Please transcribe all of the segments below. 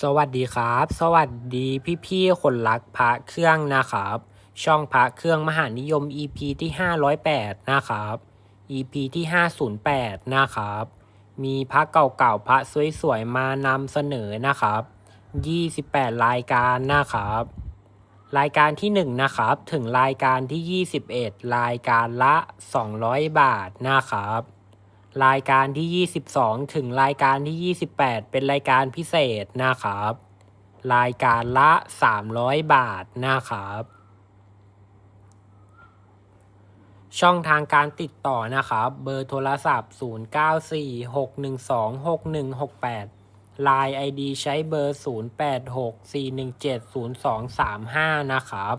สวัสดีครับ สวัสดีพี่ๆคนรักพระเครื่องนะครับ ช่องพระเครื่องมหานิยม EP ที่ 508 นะครับ EP ที่ 508 นะครับ มีพระเก่าๆพระสวยๆมานำเสนอนะครับ 28 รายการนะครับ รายการที่ 1 นะครับ ถึงรายการที่ 21 รายการละ 200 บาทนะครับ รายการที่ 22 ถึงรายการที่ 28 เป็นรายการพิเศษนะครับ รายการละ 300 บาทนะครับ ช่องทางการติดต่อนะครับ เบอร์โทรศัพท์ 0946126168 Line ID ใช้เบอร์ 0864170235 นะครับ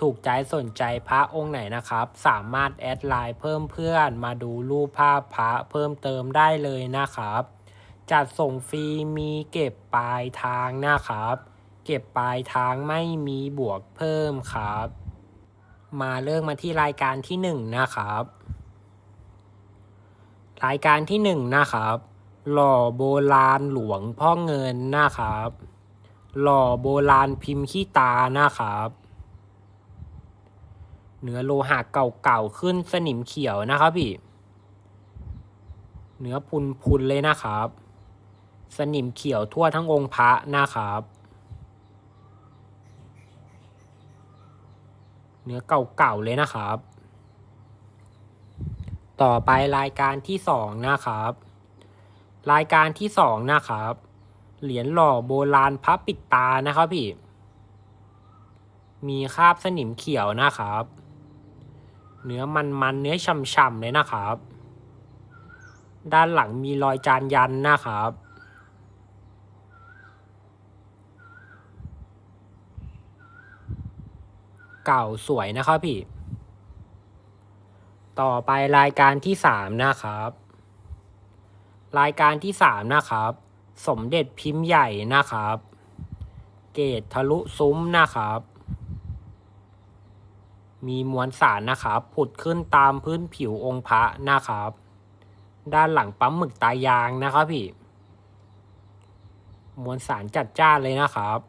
ถูกใจสนใจพระองค์ไหนนะครับ สามารถแอดไลน์เพิ่มเพื่อนมาดูรูปภาพพระเพิ่มเติมได้เลยนะครับ จัดส่งฟรีมีเก็บปลายทางนะครับ เก็บปลายทางไม่มีบวกเพิ่มครับ มาเริ่มมาที่รายการที่หนึ่งนะครับ รายการที่หนึ่งนะครับ หล่อโบราณหลวงพ่อเงินนะครับ หล่อโบราณพิมพ์ขี้ตานะครับ เนื้อโลหะเก่าๆขึ้นสนิมเขียวนะครับพี่ เนื้อพุนๆเลยนะครับ สนิมเขียวทั่วทั้งองค์พระนะครับ เนื้อเก่าๆเลยนะครับ ต่อไปรายการที่สองนะครับ รายการที่สองนะครับ เหรียญหล่อโบราณพระปิดตานะครับพี่มีคราบสนิมเขียวนะครับ เนื้อมันๆเนื้อฉ่ำๆเลยนะครับ ด้านหลังมีรอยจานยันนะครับ เก่าสวยนะครับพี่ ต่อไปรายการที่สามนะครับ รายการที่สามนะครับ สมเด็จพิมพ์ใหญ่นะครับ เกตทะลุซุ้มนะครับ มีมวลสารนะครับ ผุดขึ้นตามพื้นผิวองค์พระนะครับ ด้านหลังปั๊มหมึกตายางนะครับพี่ มวลสารจัดจ้านเลยนะครับ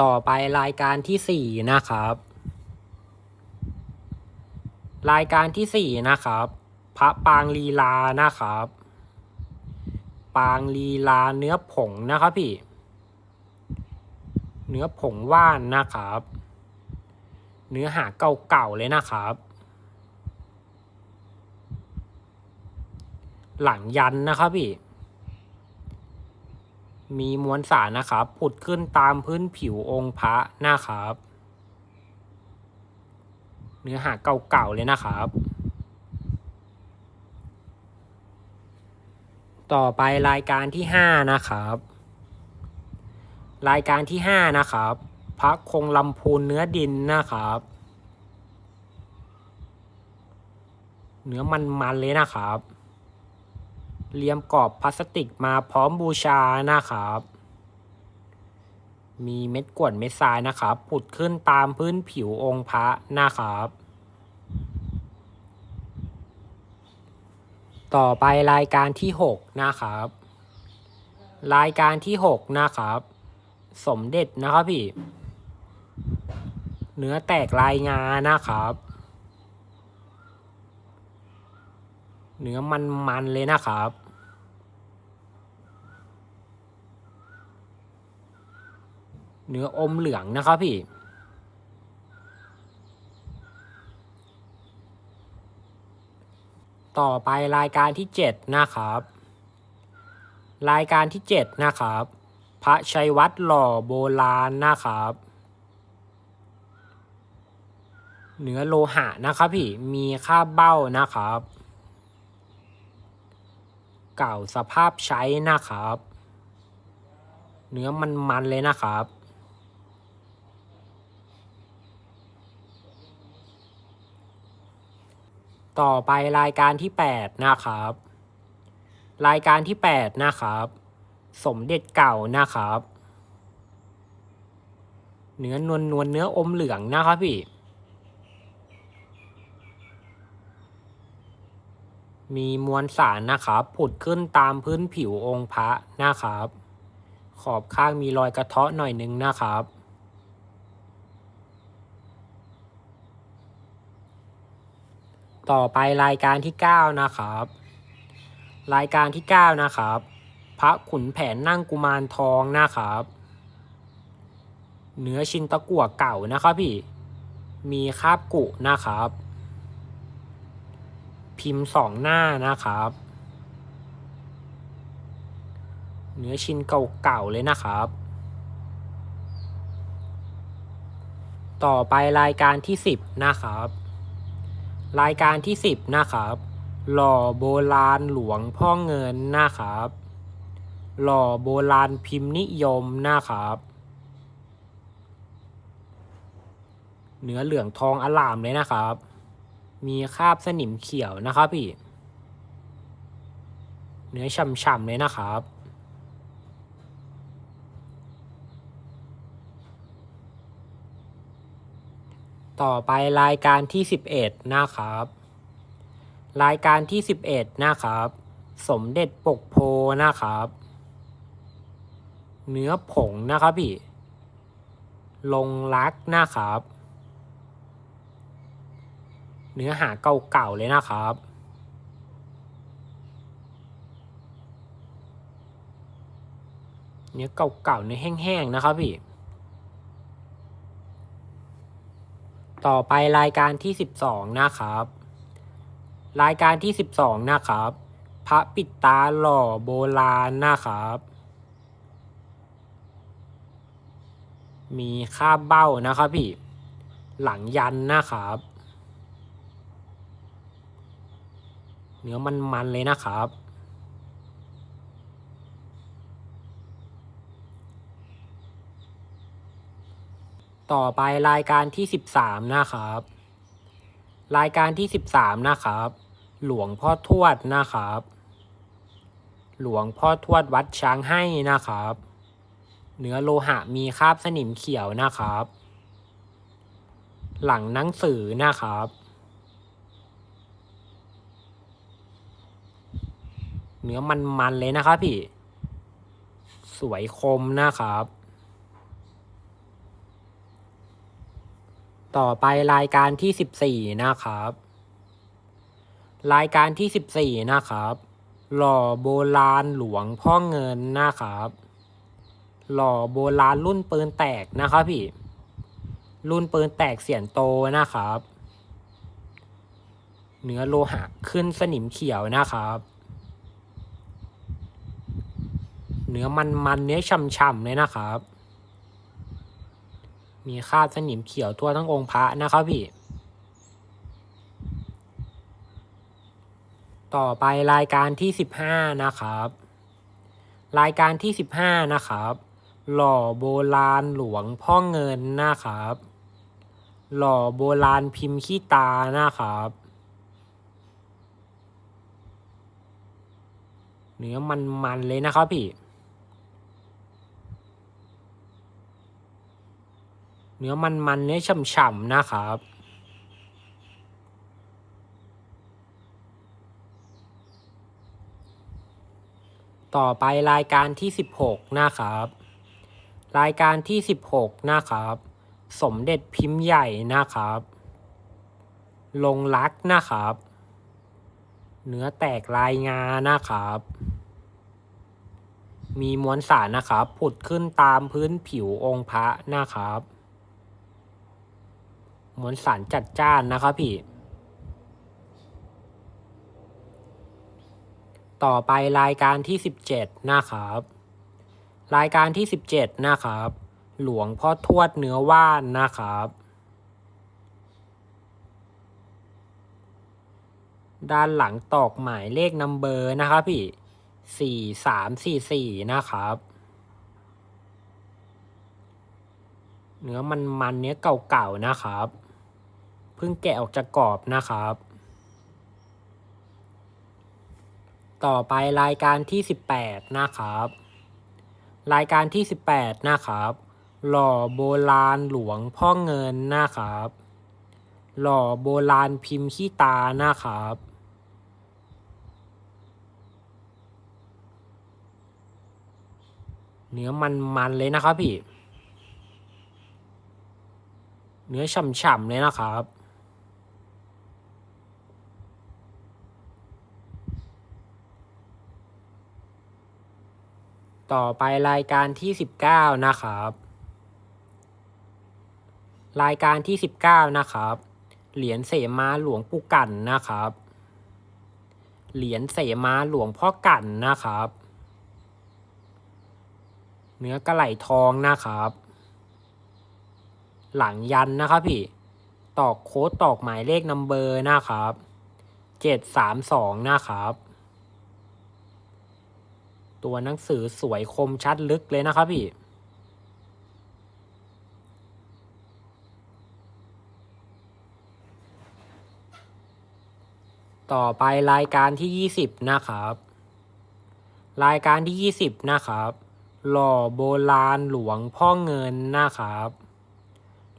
ต่อไปรายการที่สี่นะครับ รายการที่สี่นะครับ พระปางลีลานะครับ ปางลีลาเนื้อผงนะครับพี่ เนื้อผงว่านนะครับ เนื้อหาเก่าๆเลยนะครับ หลังยันนะครับพี่ มีมวลสารนะครับ ผุดขึ้นตามพื้นผิวองค์พระนะครับ เนื้อหาเก่าๆเลยนะครับต่อไปรายการที่ห้านะครับ รายการที่ห้านะครับ พระคงลำพูนเนื้อดินนะครับ เนื้อมันๆเลยนะครับเลียมกรอบพลาสติกมาพร้อมบูชานะครับ มีเม็ดกวดเม็ดทรายนะครับ ผุดขึ้นตามพื้นผิวองค์พระนะครับ ต่อไปรายการที่หกนะครับ รายการที่หกนะครับ สมเด็จนะครับพี่ เนื้อแตกลายงานะครับ เนื้อมันๆเลยนะครับ เนื้ออมเหลืองนะครับพี่ต่อไปรายการที่เจ็ดนะครับ รายการที่เจ็ดนะครับ พระชัยวัดหล่อโบราณนะครับ เนื้อโลหะนะครับพี่มีค่าเบ้านะครับ เก่าสภาพใช้นะครับ เนื้อมันๆเลยนะครับต่อไปรายการที่แปดนะครับ รายการที่แปดนะครับ สมเด็จเก่านะครับ เนื้อนวลนวลเนื้ออมเหลืองนะครับพี่ มีมวลสารนะครับผุดขึ้นตามพื้นผิวองค์พระนะครับ ขอบข้างมีรอยกระเทาะหน่อยนึงนะครับต่อไปรายการที่ 9 นะครับ รายการที่ 9 นะครับ พระขุนแผนนั่งกุมารทองนะครับ เนื้อชิ้นตะกั่วเก่านะครับพี่ มีคาบกุนะครับ พิมพ์สองหน้านะครับ เนื้อชิ้นเก่าๆเลยนะครับ ต่อไปรายการที่ 10 นะครับ รายการที่ 10 นะครับหล่อโบราณหลวงพ่อเงินนะครับ หล่อโบราณพิมพ์นิยมนะครับ เนื้อเหลืองทองอลามเลยนะครับ มีคราบสนิมเขียวนะครับพี่ เนื้อฉ่ำๆเลยนะครับต่อไปรายการที่ 11 นะครับ รายการที่ 11 นะครับ สมเด็จปกโพนะครับ เนื้อผงนะครับพี่ ลงรักนะครับ เนื้อหาเก่าๆเลยนะครับ เนื้อเก่าๆเนื้อแห้งๆนะครับพี่ ต่อไปรายการที่12นะครับ รายการที่12นะครับ พระปิดตาหล่อโบราณนะครับ มีคาบเบ้านะครับพี่ หลังยันนะครับ เนื้อมันๆเลยนะครับ ต่อไปรายการที่ 13 นะครับ รายการที่ 13 นะครับ หลวงพ่อทวดนะครับ หลวงพ่อทวดวัดช้างให้นะครับ เนื้อโลหะมีคราบสนิมเขียวนะครับ หลังหนังสือนะครับ เนื้อมันๆเลยนะครับพี่ สวยคมนะครับ ต่อไปรายการที่14นะครับ รายการที่14นะครับ หล่อโบราณหลวงพ่อเงินนะครับ หล่อโบราณรุ่นปืนแตกนะครับพี่ รุ่นปืนแตกเสียนโตนะครับ เนื้อโลหะขึ้นสนิมเขียวนะครับ เนื้อมันๆเนื้อช่ำๆเลยนะครับ มีคราบสนิมเขียวทั่วทั้งองค์พระนะครับพี่ต่อไปรายการที่ 15 นะครับ รายการที่ 15 นะครับ หล่อโบราณหลวงพ่อเงินนะครับ หล่อโบราณพิมพ์ขี้ตานะครับ เนื้อมันๆเลยนะครับพี่ เนื้อมันๆเนื้อฉ่ำๆนะครับต่อไปรายการที่ 16 นะครับ รายการที่ 16 นะครับ สมเด็จพิมพ์ใหญ่นะครับ ลงรักนะครับ เนื้อแตกลายงานะครับ มีมวลสารนะครับ ผุดขึ้นตามพื้นผิวองค์พระนะครับ มวลสารจัดจ้านนะครับพี่ต่อไปรายการที่ 17 นะครับ รายการที่ 17 นะครับ หลวงพ่อทวดเนื้อว่านนะครับ ด้านหลังตอกหมายเลขนัมเบอร์นะครับพี่สี่สามสี่สี่นะครับ เนื้อมันมันเนื้อเก่าๆนะครับ เพิ่งแกะออกจากกรอบนะครับ ต่อไปรายการที่18นะครับ รายการที่ 18 นะครับ หล่อโบราณหลวงพ่อเงินนะครับ หล่อโบราณพิมพ์ขี้ตานะครับ เนื้อมันมันเลยนะครับพี่ เนื้อฉ่ำๆเลยนะครับ ต่อไปรายการที่สิบเก้านะครับ รายการที่สิบเก้านะครับ เหรียญเสมาหลวงปู่กันนะครับ เหรียญเสมาหลวงพ่อกันนะครับ เนื้อกระไหลทองนะครับ หลังยันนะครับพี่ ตอกโค้ดตอกหมายเลขนัมเบอร์นะครับ เจ็ดสามสองนะครับ ตัวหนังสือสวยคมชัดลึกเลยนะครับพี่ ต่อไปรายการที่ยี่สิบนะครับ รายการที่ยี่สิบนะครับ หล่อโบราณหลวงพ่อเงินนะครับ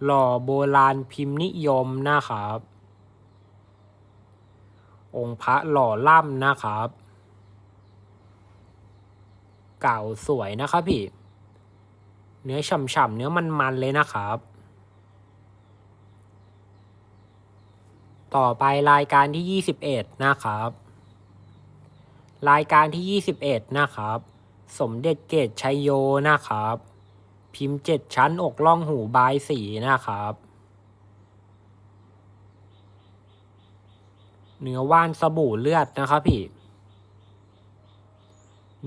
หล่อโบราณพิมพ์นิยมนะครับ องค์พระหล่อล่ำนะครับ เก่าสวยนะครับพี่ เนื้อฉ่ำๆเนื้อมันๆเลยนะครับ ต่อไปรายการที่ 21 นะครับ รายการที่ 21 นะครับ สมเด็จเกตชัยโยนะครับ พิมพ์เจ็ดชั้นอกล่องหูบายสีนะครับเนื้อว่านสบู่เลือดนะครับพี่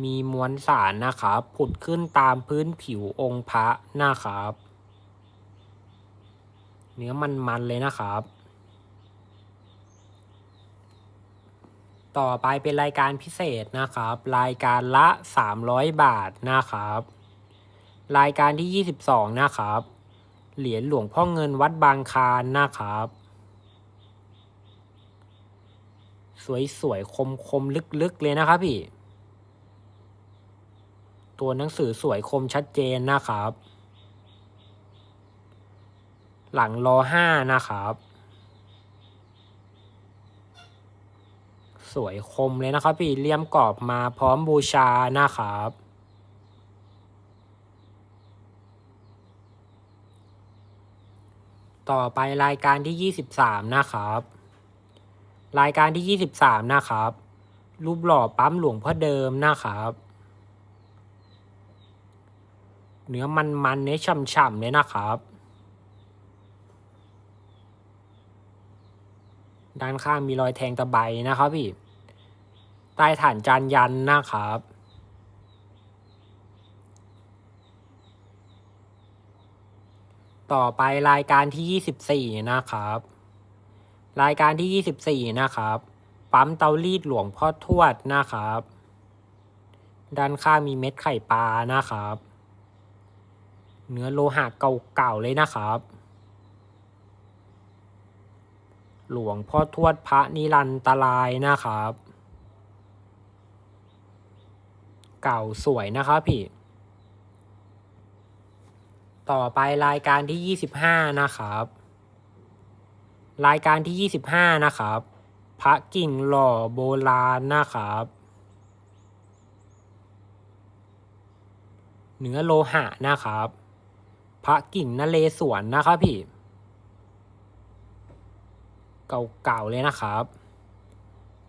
มีมวลสารนะครับ ผุดขึ้นตามพื้นผิวองค์พระนะครับ เนื้อมันๆเลยนะครับ ต่อไปเป็นรายการพิเศษนะครับ รายการละ 300 บาทนะครับ รายการที่ 22 นะครับ เหรียญหลวงพ่อเงินวัดบางคานนะครับ สวยๆคมๆลึกๆเลยนะครับพี่ ตัวหนังสือสวยคมชัดเจนนะครับ หลังรอห้านะครับ สวยคมเลยนะครับพี่เลี่ยมกรอบมาพร้อมบูชานะครับต่อไปรายการที่ 23 นะครับ รายการที่ 23 นะครับ รูปหล่อปั๊มหลวงพ่อเดิมนะครับ เนื้อมันๆเนื้อฉ่ำๆเลยนะครับ ด้านข้างมีรอยแทงตะไบนะครับพี่ ใต้ฐานจานยันนะครับต่อไปรายการที่24นะครับ รายการที่24นะครับ ปั๊มเตารีดหลวงพ่อทวดนะครับ ด้านข้างมีเม็ดไข่ปลานะครับ เนื้อโลหะเก่าๆเลยนะครับ หลวงพ่อทวดพระนิรันตรายนะครับ เก่าสวยนะครับพี่ ต่อไปรายการที่ 25 นะครับ รายการที่ 25 นะครับ พระกิ่งหล่อโบราณนะครับเนื้อโลหะนะครับ พระกิ่งนเลสวนนะครับพี่ เก่าๆเลยนะครับ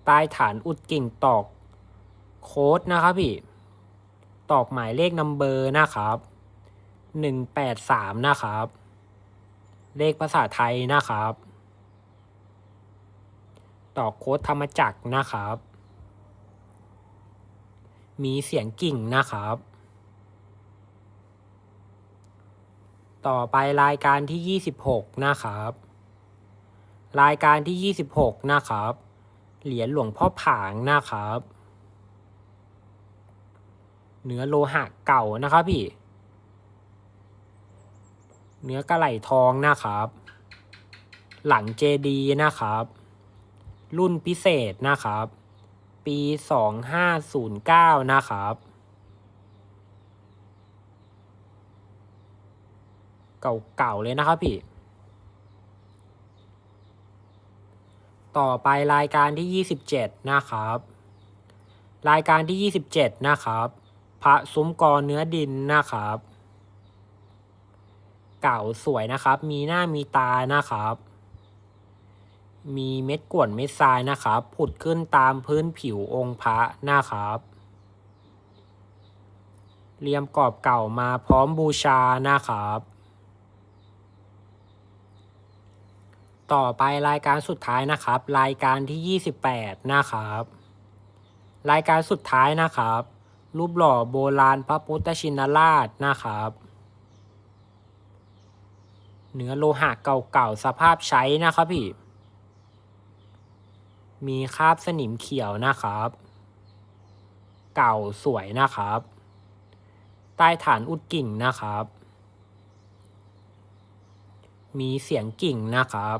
ใต้ฐานอุดกิ่งตอกโค้ดนะครับพี่ ตอกหมายเลขนัมเบอร์นะครับหนึ่งแปดสามนะครับ เลขภาษาไทยนะครับ ตอกโค้ดธรรมจักรนะครับ มีเสียงกิ่งนะครับ ต่อไปรายการที่ 26 นะครับ รายการที่ 26 นะครับ เหรียญหลวงพ่อผางนะครับ เนื้อโลหะเก่านะครับพี่ เนื้อกระไหลทองนะครับ หลังเจดีนะครับ รุ่นพิเศษนะครับ ปี 2509 นะครับ เก่าๆเลยนะครับพี่ ต่อไปรายการที่ 27 นะครับ รายการที่ 27 นะครับ พระซุ้มกอเนื้อดินนะครับ เก่าสวยนะครับ มีหน้ามีตานะครับ มีเม็ดกวดเม็ดทรายนะครับ ผุดขึ้นตามพื้นผิวองค์พระนะครับเรียมกรอบเก่ามาพร้อมบูชานะครับ ต่อไปรายการสุดท้ายนะครับ รายการที่ 28 นะครับ รายการสุดท้ายนะครับ รูปหล่อโบราณพระพุทธชินราชนะครับเนื้อโลหะเก่าๆสภาพใช้นะครับพี่ มีคราบสนิมเขียวนะครับ เก่าสวยนะครับ ใต้ฐานอุดกิ่งนะครับ มีเสียงกิ่งนะครับ